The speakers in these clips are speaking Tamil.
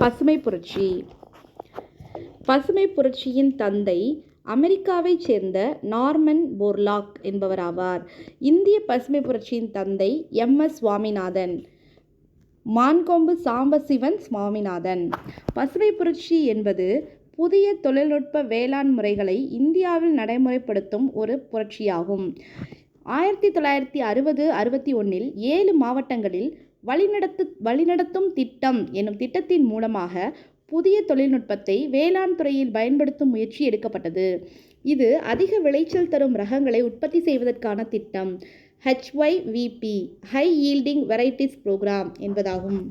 பசுமை புரட்சி பசுமை புரட்சியின் தந்தை அமெரிக்காவைச் சேர்ந்த நார்மன் போர்லாக் என்பவராவார். இந்திய பசுமை புரட்சியின் தந்தை எம். எஸ். சுவாமிநாதன். மான்கொம்பு சாம்பசிவன் சுவாமிநாதன். பசுமை புரட்சி என்பது புதிய தொழில்நுட்ப வேளாண் முறைகளை இந்தியாவில் நடைமுறைப்படுத்தும் ஒரு புரட்சியாகும். ஆயிரத்தி தொள்ளாயிரத்தி அறுபது அறுபத்தி ஒன்றில் ஏழு மாவட்டங்களில் வழிநடத்து வழிநடத்தும் திட்டம் எனும் திட்டத்தின் மூலமாக புதிய தொழில்நுட்பத்தை வேளாண் துறையில் பயன்படுத்தும் முயற்சி எடுக்கப்பட்டது. இது அதிக விளைச்சல் தரும் ரகங்களை உற்பத்தி செய்வதற்கான திட்டம். HYVP high yielding varieties programme என்பதாகும்.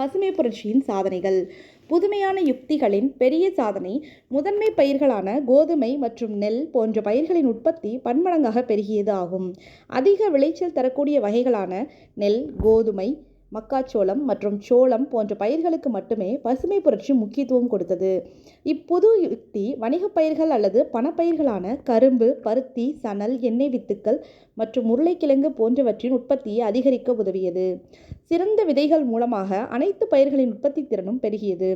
பசுமை புரட்சியின் சாதனைகள் புதுமையான யுக்திகளின் பெரிய சாதனை முதன்மை பயிர்களான கோதுமை மற்றும் நெல் போன்ற பயிர்களின் உற்பத்தி பன்மடங்காக பெருகியது ஆகும். அதிக விளைச்சல் தரக்கூடிய வகைகளான நெல், கோதுமை, மக்காச்சோளம் மற்றும் சோளம் போன்ற பயிர்களுக்கு மட்டுமே பசுமை புரட்சி முக்கியத்துவம் கொடுத்தது. இப்புது யுக்தி வணிகப் பயிர்கள் அல்லது பணப்பயிர்களான கரும்பு, பருத்தி, சணல், எண்ணெய் வித்துக்கள் மற்றும் உருளைக்கிழங்கு போன்றவற்றின் உற்பத்தியை அதிகரிக்க உதவியது. சிறந்த விதைகள் மூலமாக அனைத்து பயிர்களின் உற்பத்தி திறனும் பெருகியது.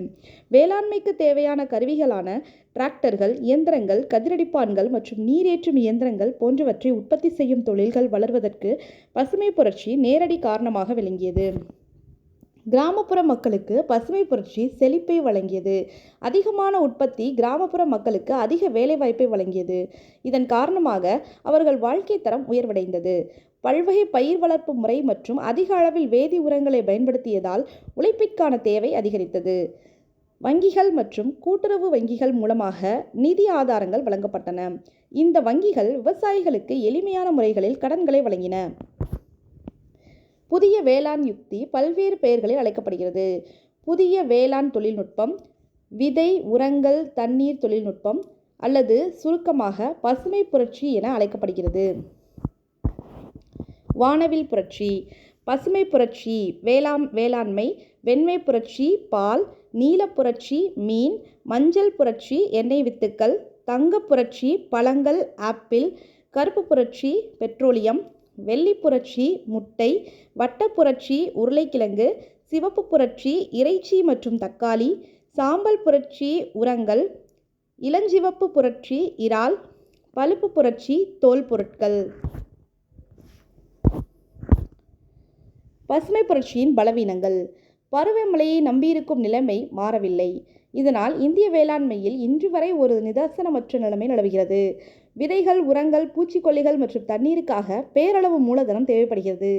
வேளாண்மைக்கு தேவையான கருவிகளான டிராக்டர்கள், இயந்திரங்கள், கதிரடிப்பான்கள் மற்றும் நீரேற்றும் இயந்திரங்கள் போன்றவற்றை உற்பத்தி செய்யும் தொழில்கள் வளர்வதற்கு பசுமை புரட்சி நேரடி காரணமாக விளங்கியது. கிராமப்புற மக்களுக்கு பசுமை புரட்சி செழிப்பை வழங்கியது. அதிகமான உற்பத்தி கிராமப்புற மக்களுக்கு அதிக வேலைவாய்ப்பை வழங்கியது. இதன் காரணமாக அவர்கள் வாழ்க்கை தரம் உயர்வடைந்தது. பல்வகை பயிர் வளர்ப்பு முறை மற்றும் அதிக அளவில் வேதி உரங்களை பயன்படுத்தியதால் உழைப்பிற்கான தேவை அதிகரித்தது. வங்கிகள் மற்றும் கூட்டுறவு வங்கிகள் மூலமாக நிதி ஆதாரங்கள் வழங்கப்பட்டன. இந்த வங்கிகள் விவசாயிகளுக்கு எளிமையான முறைகளில் கடன்களை வழங்கின. புதிய வேளாண் யுக்தி பல்வேறு பெயர்களில் அழைக்கப்படுகிறது. புதிய வேளாண் தொழில்நுட்பம், விதை, உரங்கள், தண்ணீர் தொழில்நுட்பம் அல்லது சுருக்கமாக பசுமை புரட்சி என அழைக்கப்படுகிறது. வானவில் புரட்சி பசுமை புரட்சி வேளாண் வேளாண்மை வெண்மை புரட்சி பால் நீலப் புரட்சி மீன் மஞ்சள் புரட்சி எண்ணெய் வித்துக்கள் தங்கப் புரட்சி பழங்கள் ஆப்பிள் கருப்பு புரட்சி பெட்ரோலியம் வெள்ளிப் புரட்சி முட்டை வட்டப் புரட்சி உருளைக்கிழங்கு சிவப்பு புரட்சி இறைச்சி மற்றும் தக்காளி சாம்பல் புரட்சி உரங்கள் இளஞ்சிவப்பு புரட்சி இறால் பழுப்பு புரட்சி தோல் பொருட்கள். பசுமை புரட்சியின் பலவீனங்கள் பருவமழையை நம்பியிருக்கும் நிலைமை மாறவில்லை. இதனால் இந்திய வேளாண்மையில் இன்று வரை ஒரு நிதர்சனமற்ற நிலைமை நிலவுகிறது. விதைகள், உரங்கள், பூச்சிக்கொல்லிகள் மற்றும் தண்ணீருக்காக பேரளவு மூலதனம் தேவைப்படுகிறது.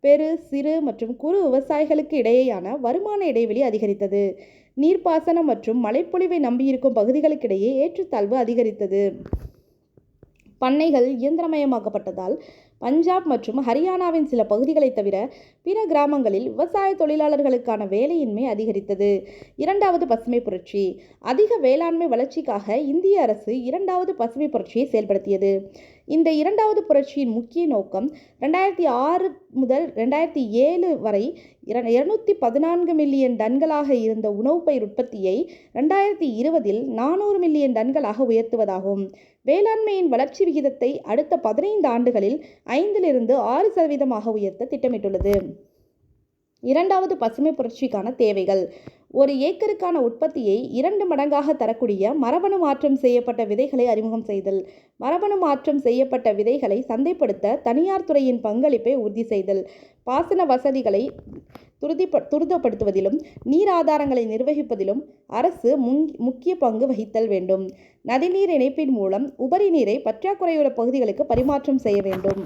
பெரு, சிறு மற்றும் குறு விவசாயிகளுக்கு இடையேயான வருமான இடைவெளி அதிகரித்தது. நீர்ப்பாசனம் மற்றும் மழைப்பொழிவை நம்பியிருக்கும் பகுதிகளுக்கிடையே ஏற்றத்தாழ்வு அதிகரித்தது. பண்ணைகள் இயந்திரமயமாக்கப்பட்டதால் பஞ்சாப் மற்றும் ஹரியானாவின் சில பகுதிகளைத் தவிர பிற கிராமங்களில் விவசாய தொழிலாளர்களுக்கான வேலையின்மை அதிகரித்தது. இரண்டாவது பசுமை புரட்சி அதிக வேளாண்மை வளர்ச்சிக்காக இந்திய அரசு இரண்டாவது பசுமை புரட்சியை செயல்படுத்தியது. இந்த இரண்டாவது புரட்சியின் முக்கிய நோக்கம் ரெண்டாயிரத்தி ஆறு முதல் ரெண்டாயிரத்தி ஏழு வரை இருநூத்தி பதினான்கு மில்லியன் டன்களாக இருந்த உணவுப் பயிர் உற்பத்தியை ரெண்டாயிரத்தி இருபதில் நானூறு மில்லியன் டன்களாக உயர்த்துவதாகும். வேளாண்மையின் வளர்ச்சி விகிதத்தை அடுத்த பதினைந்து ஆண்டுகளில் ஐந்திலிருந்து ஆறு சதவீதமாக உயர்த்த திட்டமிட்டுள்ளது. இரண்டாவது பசுமை புரட்சிக்கான தேவைகள் ஒரு ஏக்கருக்கான உற்பத்தியை இரண்டு மடங்காக தரக்கூடிய மரபணு மாற்றம் செய்யப்பட்ட விதைகளை அறிமுகம் செய்தல். மரபணு மாற்றம் செய்யப்பட்ட விதைகளை சந்தைப்படுத்த தனியார் துறையின் பங்களிப்பை உறுதி செய்தல். பாசன வசதிகளை துரிதப்படுத்துவதிலும் நீர் ஆதாரங்களை நிர்வகிப்பதிலும் அரசு முக்கிய பங்கு வகித்தல் வேண்டும். நதிநீர் இணைப்பின் மூலம் உபரி நீரை பற்றாக்குறையுள்ள பகுதிகளுக்கு பரிமாற்றம் செய்ய வேண்டும்.